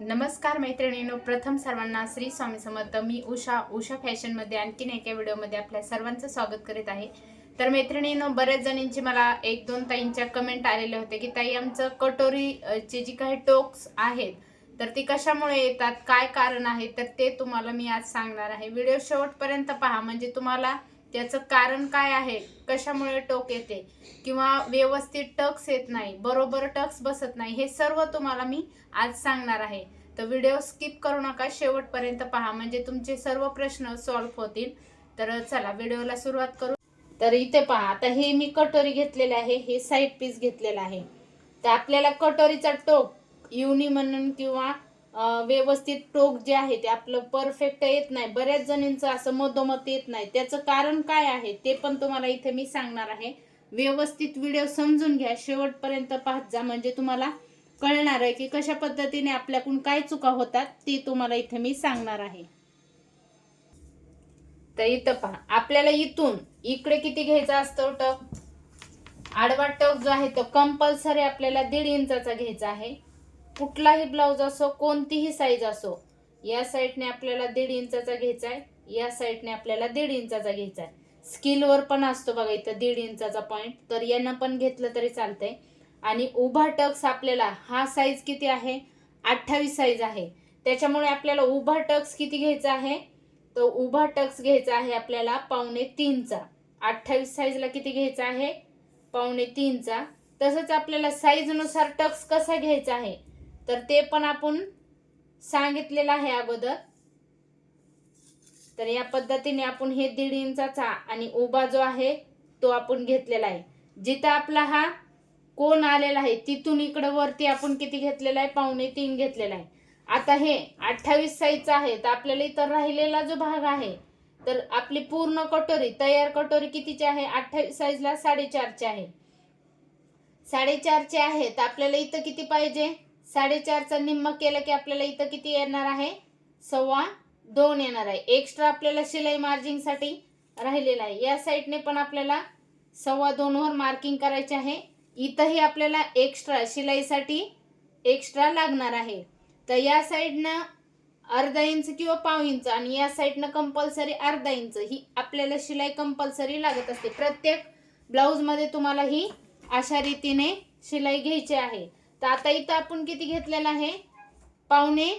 नमस्कार मैत्रिणींनो प्रथम सर्वांना श्री स्वामी समर्थ. मी उषा उषा फॅशनमध्ये आणखीन एका व्हिडिओमध्ये आपल्या सर्वांचं स्वागत करीत आहे. तर मैत्रिणींनो बऱ्याच जणींची मला एक दोन ताईंच्या कमेंट आलेले होते की ताई आमचं कटोरीचे जी काही टोक्स आहेत तर ती कशामुळे येतात? काय कारण आहे? तर ते तुम्हाला मी आज सांगणार आहे. व्हिडिओ शेवटपर्यंत पहा. म्हणजे तुम्हाला त्याचं कारण काय आहे? कशामुळे टोक येते? किंवा व्यवस्थित टक्स येत नाही बरोबर टक्स बसत नाही हे सर्व तुम्हाला मी आज सांगणार आहे. तर व्हिडिओ स्किप करू नका शेवटपर्यंत पहा. म्हणजे तुमचे सर्व प्रश्न सॉल्व्ह होतील. तर चला व्हिडिओला सुरुवात करू. तर इथे पहा आता हे मी कटोरी घेतलेले आहे हे साईड पीस घेतलेलं आहे. तर आपल्याला कटोरीचा टोक युनी म्हणून किंवा व्यवस्थित टोक जे आहे ते आपलं परफेक्ट येत नाही. बऱ्याच जणींचं असं मधोमध येत नाही. त्याचं कारण काय आहे ते पण तुम्हाला इथे मी सांगणार आहे. व्यवस्थित व्हिडिओ समजून घ्या. शेवटपर्यंत पाहत जा. म्हणजे तुम्हाला कळणार आहे की कशा पद्धतीने आपल्याकडून काय चुका होतात ते तुम्हाला इथे मी सांगणार आहे. तर इथं पहा. आपल्याला इथून इकडे किती घ्यायचा असतो टक आडवा टक जो आहे तो कंपल्सरी आपल्याला दीड इंचाचा घ्यायचा आहे. कुठलाही ब्लाऊज असो कोणतीही साईज असो या साईडने आपल्याला दीड इंचाचा घ्यायचा आहे या साईडने आपल्याला दीड इंचाचा घ्यायचा आहे स्किलवर पण असतो बघा इथं दीड इंचाचा पॉईंट तर यानं पण घेतलं तरी चालतंय. आणि उभा टक्स आपल्याला हा साईज किती आहे? अठ्ठावीस साईज आहे. त्याच्यामुळे आपल्याला उभा टक्स किती घ्यायचा आहे? तो उभा टक्स घ्यायचा आहे आपल्याला पावणे तीनचा. अठ्ठावीस साईजला किती घ्यायचा आहे? पावणे तीनचा. तसंच आपल्याला साईजनुसार टक्स कसा घ्यायचा आहे? तर ते पण आपण सांगितलेलं आहे अगोदर. तर या पद्धतीने आपण हे दीड इंचाचा आणि उभा जो आहे तो आपण घेतलेला आहे. जिथं आपला हा कोण आलेला आहे तिथून इकडं वरती आपण किती घेतलेला आहे? पावणे तीन घेतलेला आहे. आता हे अठ्ठावीस साईजचा आहे तर आपल्याला इथं राहिलेला जो भाग आहे तर आपली पूर्ण कटोरी तयार कटोरी कितीची आहे? अठ्ठावीस साईजला साडेचारची आहे. साडेचारचे आहे तर आपल्याला इथं किती पाहिजे? साडेचारचा निम्म केलं की आपल्याला इथं किती येणार आहे? सव्वा दोन येणार आहे. एक्स्ट्रा आपल्याला शिलाई मार्जिंगसाठी राहिलेला आहे. या साईडने पण आपल्याला सव्वा दोनवर मार्किंग करायचे आहे. इथंही आपल्याला एक्स्ट्रा शिलाईसाठी एक्स्ट्रा लागणार आहे. तर या साईडनं अर्धा इंच किंवा पाव इंच आणि या साईडनं कंपल्सरी अर्धा इंच ही आपल्याला शिलाई कंपल्सरी लागत असते. प्रत्येक ब्लाऊजमध्ये तुम्हाला ही अशा रीतीने शिलाई घ्यायची आहे. तर आता इथं आपण किती घेतलेलं आहे? पावणे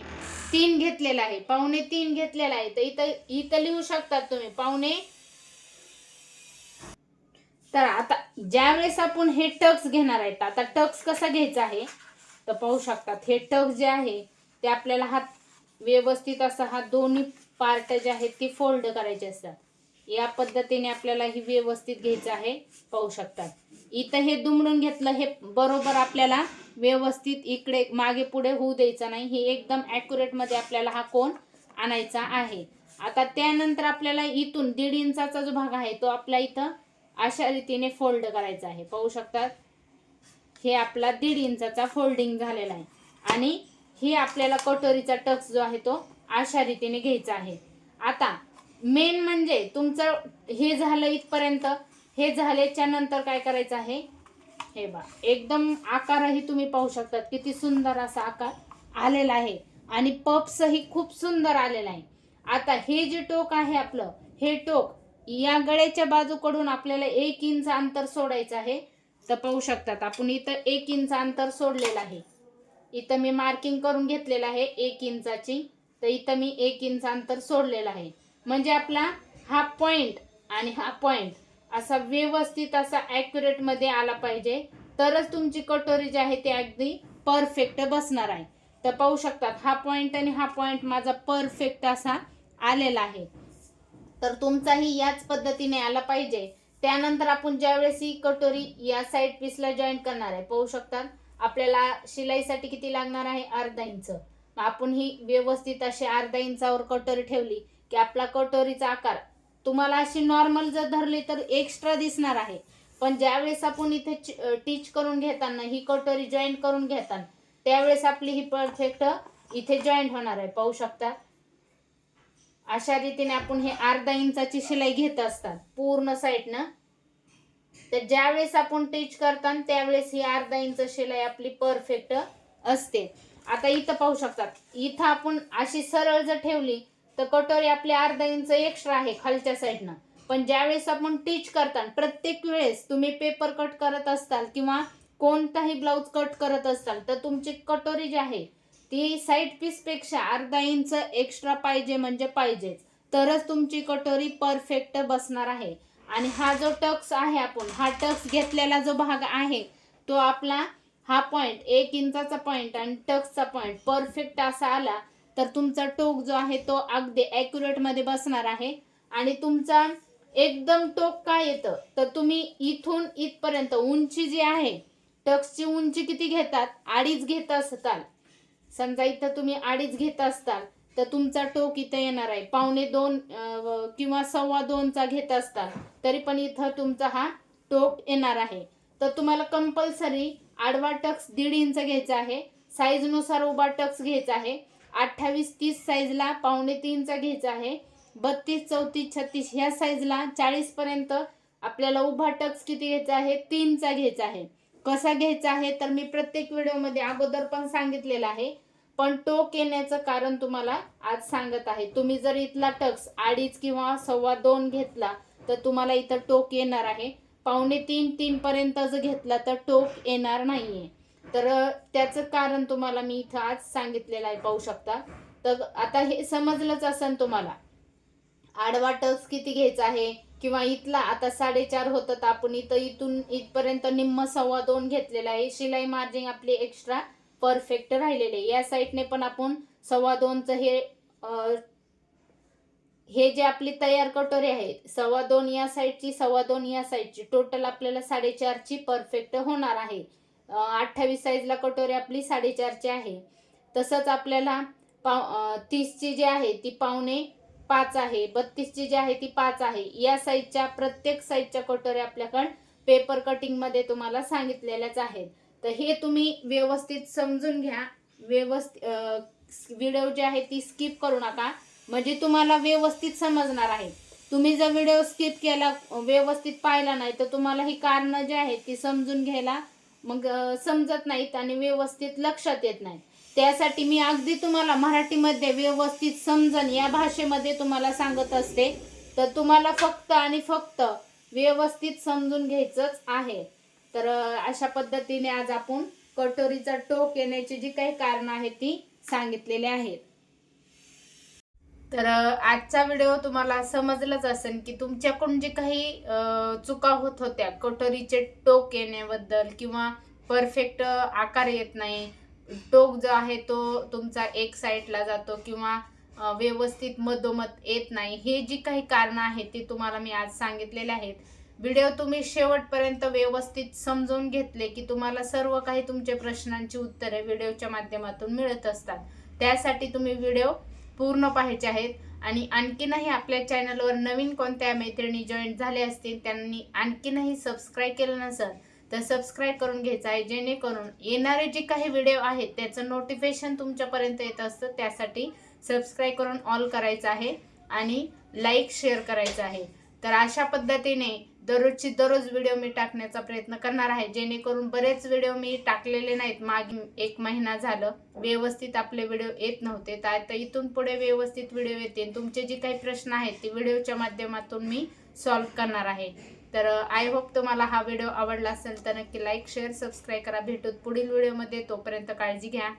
तीन घेतलेला आहे. पावणे तीन घेतलेला आहे. तर इथं इथं लिहू शकतात तुम्ही. पावणे तर आता ज्या वेळेस आपण हे टक्स घेणार आहेत आता टक्स कसा घ्यायचा आहे? तर पाहू शकतात. हे टक्स जे आहे ते आपल्याला हात व्यवस्थित असा हा दोन्ही पार्ट जे आहेत ते फोल्ड करायचे असतात. या पद्धतीने आपल्याला ही व्यवस्थित घ्यायचं आहे. पाहू शकतात इथं हे दुमडून घेतलं हे बरोबर आपल्याला व्यवस्थित इकडे मागे पुढे होऊ द्यायचं नाही. हे एकदम ॲक्युरेटमध्ये आपल्याला हा कोण आणायचा आहे. आता त्यानंतर आपल्याला इथून दीड इंचाचा जो भाग आहे तो आपल्या इथं अशा रीतीने फोल्ड करायचा आहे. पाहू शकतात हे आपला दीड इंचाचा फोल्डिंग झालेला आहे. आणि हे आपल्याला कटोरीचा टक्स जो आहे तो अशा रीतीने घ्यायचा आहे. आता मेन म्हणजे तुमचं हे झालं इथपर्यंत हे झाल्याच्यानंतर काय करायचं आहे? हे बा एकदम आकारही तुम्ही पाहू शकतात. किती सुंदर असा आकार आलेला आहे. आणि पप्सही खूप सुंदर आलेला आहे. आता हे जे टोक आहे आपलं हे टोक या गळ्याच्या बाजूकडून आपल्याला एक इंच अंतर सोडायचं आहे. तर पाहू शकतात आपण इथं एक इंच अंतर सोडलेलं आहे. इथं मी मार्किंग करून घेतलेलं आहे एक इंचाची. तर इथं मी एक इंच अंतर सोडलेलं आहे. म्हणजे आपला हा पॉइंट आणि हा पॉइंट असा व्यवस्थित असा ॲक्युरेटमध्ये आला पाहिजे. तरच तुमची कटोरी जी आहे ती अगदी परफेक्ट बसणार आहे. तर पाहू शकतात हा पॉइंट आणि हा पॉइंट माझा परफेक्ट असा आलेला आहे. तर तुमचाही याच पद्धतीने आला पाहिजे. त्यानंतर आपण ज्यावेळेस ही कटोरी या साईड पीसला जॉईन करणार आहे पाहू शकतात आपल्याला शिलाईसाठी किती लागणार आहे? अर्धा इंच आपण ही व्यवस्थित अशी अर्धा इंचावर कटोरी ठेवली की आपला कटोरीचा आकार. तुम्हाला अशी नॉर्मल जर धरली तर एक्स्ट्रा दिसणार आहे. पण ज्यावेळेस आपण इथे टीच करून घेताना ही कटोरी जॉईंट करून घेताना त्यावेळेस आपली ही परफेक्ट इथे जॉईंट होणार आहे. पाहू शकता? अशा रीतीने आपण हे अर्धा इंचाची शिलाई घेत असतात. पूर्ण साईडनं तर ज्यावेळेस आपण टीच करताना त्यावेळेस ही अर्धा इंच शिलाई आपली परफेक्ट असते. आता इथं पाहू शकतात. इथं आपण अशी सरळ जर ठेवली तर कटोरी आपली अर्धा इंच एक्स्ट्रा आहे खालच्या साईडनं पण ज्यावेळेस आपण टीच करता प्रत्येक वेळेस तुम्ही पेपर कट करत असताल किंवा कोणताही ब्लाऊज कट करत असताल तर तुमची कटोरी जी आहे ती साईड पीसपेक्षा अर्धा इंच एक्स्ट्रा पाहिजे म्हणजे पाहिजेच. तरच तुमची कटोरी परफेक्ट बसणार आहे. आणि हा जो टक्स आहे आपण हा टक्स घेतलेला जो भाग आहे तो आपला हा पॉइंट एक इंचाचा पॉइंट आणि टक्सचा पॉइंट परफेक्ट असा आला तर तुमचा टोक जो आहे तो अगदी ॲक्युरेटमध्ये बसणार आहे. आणि तुमचा एकदम टोक काय येतं? तर तुम्ही इथून इथपर्यंत उंची जी आहे टक्सची उंची किती घेतात? अडीच घेत असताल. समजा इथं तुम्ही अडीच घेत असताल तर तुमचा टोक इथं येणार आहे. पावणे दोन किंवा सव्वा दोनचा घेत असताल तरी पण इथं तुमचा हा टोक येणार आहे. तर तुम्हाला कंपल्सरी आडवा टक्स दीड इंच घ्यायचा आहे. साईजनुसार उभा टक्स घ्यायचा आहे. अठ्ठावीस तीस साईजला पावणे तीनचा घ्यायचा आहे. बत्तीस चौतीस छत्तीस ह्या साईजला चाळीसपर्यंत आपल्याला उभा टक्स किती घ्यायचा आहे? तीनचा घ्यायचा आहे. कसा घ्यायचा आहे? तर मी प्रत्येक व्हिडिओमध्ये अगोदर पण सांगितलेलं आहे. पण टोक येण्याचं कारण तुम्हाला आज सांगत आहे. तुम्ही जर इथला टक्स अडीच किंवा सव्वा दोन घेतला तर तुम्हाला इथं टोक येणार आहे. पावणे तीन तीनपर्यंत जर घेतला तर टोक येणार नाहीये. तर त्याचं कारण तुम्हाला मी इथं आज सांगितलेलं आहे पाहू शकता. तर आता हे समजलंच असेल तुम्हाला. आडवा टक्स किती घ्यायचा आहे? किंवा इथला आता साडेचार होतं तर आपण इथं इथून इथपर्यंत निम्म सव्वा दोन घेतलेला आहे. शिलाई मार्जिंग आपली एक्स्ट्रा परफेक्ट राहिलेले या साईडने पण आपण सव्वा दोनचं हे हे जे आपली तयार कटोरी आहेत सव्वा दोन या साईडची सव्वा दोन या साईडची टोटल आपल्याला साडेचारची परफेक्ट होणार आहे. अठ्ठावीस साईजला कटोरी आपली साडेचारची आहे. तसंच आपल्याला पाव तीसची जी आहे ती पावणे पाच आहे बत्तीसची जी आहे ती पाच आहे. या साईजच्या प्रत्येक साईजच्या कटोऱ्या आपल्याकडे पेपर कटिंगमध्ये तुम्हाला सांगितलेल्याच आहेत. तर हे तुम्ही व्यवस्थित समजून घ्या. व्यवस्थित व्हिडिओ जी आहे ती स्किप करू नका. म्हणजे तुम्हाला व्यवस्थित समजणार आहे. तुम्ही जर व्हिडिओ स्किप केला व्यवस्थित पाहिला नाही तर तुम्हाला ही कारणं जी आहेत ती समजून घ्यायला मग समजत नाहीत आणि व्यवस्थित लक्षात येत नाही त्यासाठी मी अगदी तुम्हाला मराठीमध्ये व्यवस्थित समजन या भाषेमध्ये तुम्हाला सांगत असते. तर तुम्हाला फक्त आणि फक्त व्यवस्थित समजून घ्यायचंच आहे. तर अशा पद्धतीने आज आपण कटोरीचा टोक येण्याची जी काही कारणं आहेत ती सांगितलेली आहेत. तर आजचा व्हिडिओ तुम्हाला समजलंच असेल की तुमच्याकडून जे काही चुका होत होत्या कटोरीचे टोक येण्याबद्दल किंवा परफेक्ट आकार येत नाही टोक जो आहे तो तुमचा एक साईडला जातो किंवा व्यवस्थित मधोमध येत नाही हे जी काही कारणं आहेत ती तुम्हाला मी आज सांगितलेले आहेत. व्हिडिओ तुम्ही शेवटपर्यंत व्यवस्थित समजून घेतले की तुम्हाला सर्व काही तुमच्या प्रश्नांची उत्तरे व्हिडिओच्या माध्यमातून मिळत असतात. त्यासाठी तुम्ही व्हिडिओ पूर्ण पाहायचे आहेत. आणि आणखीनही आपल्या चॅनलवर नवीन कोणत्या मैत्रिणी जॉईन झाले असतील त्यांनी आणखीनही सबस्क्राईब केलं नसेल तर सबस्क्राईब करून घ्यायचं आहे. जेणेकरून येणारे जे काही व्हिडिओ आहेत त्याचं नोटिफिकेशन तुमच्यापर्यंत येत असतं. त्यासाठी सबस्क्राईब करून ऑल करायचं आहे आणि लाईक शेअर करायचं आहे. तर अशा पद्धतीने दररोजची दररोज व्हिडिओ मी टाकण्याचा प्रयत्न करणार आहे. जेणेकरून बरेच व्हिडिओ मी टाकलेले नाहीत. मागे एक महिना झालं. व्यवस्थित आपले व्हिडिओ येत नव्हते. तर आता इथून पुढे व्यवस्थित व्हिडिओ येतील तुमचे जे काही प्रश्न आहेत ते व्हिडिओच्या माध्यमातून मी सॉल्व्ह करणार आहे. तर आय होप तुम्हाला हा व्हिडिओ आवडला असेल तर नक्की लाईक शेअर सबस्क्राईब करा. भेटूत पुढील व्हिडिओमध्ये तोपर्यंत काळजी घ्या.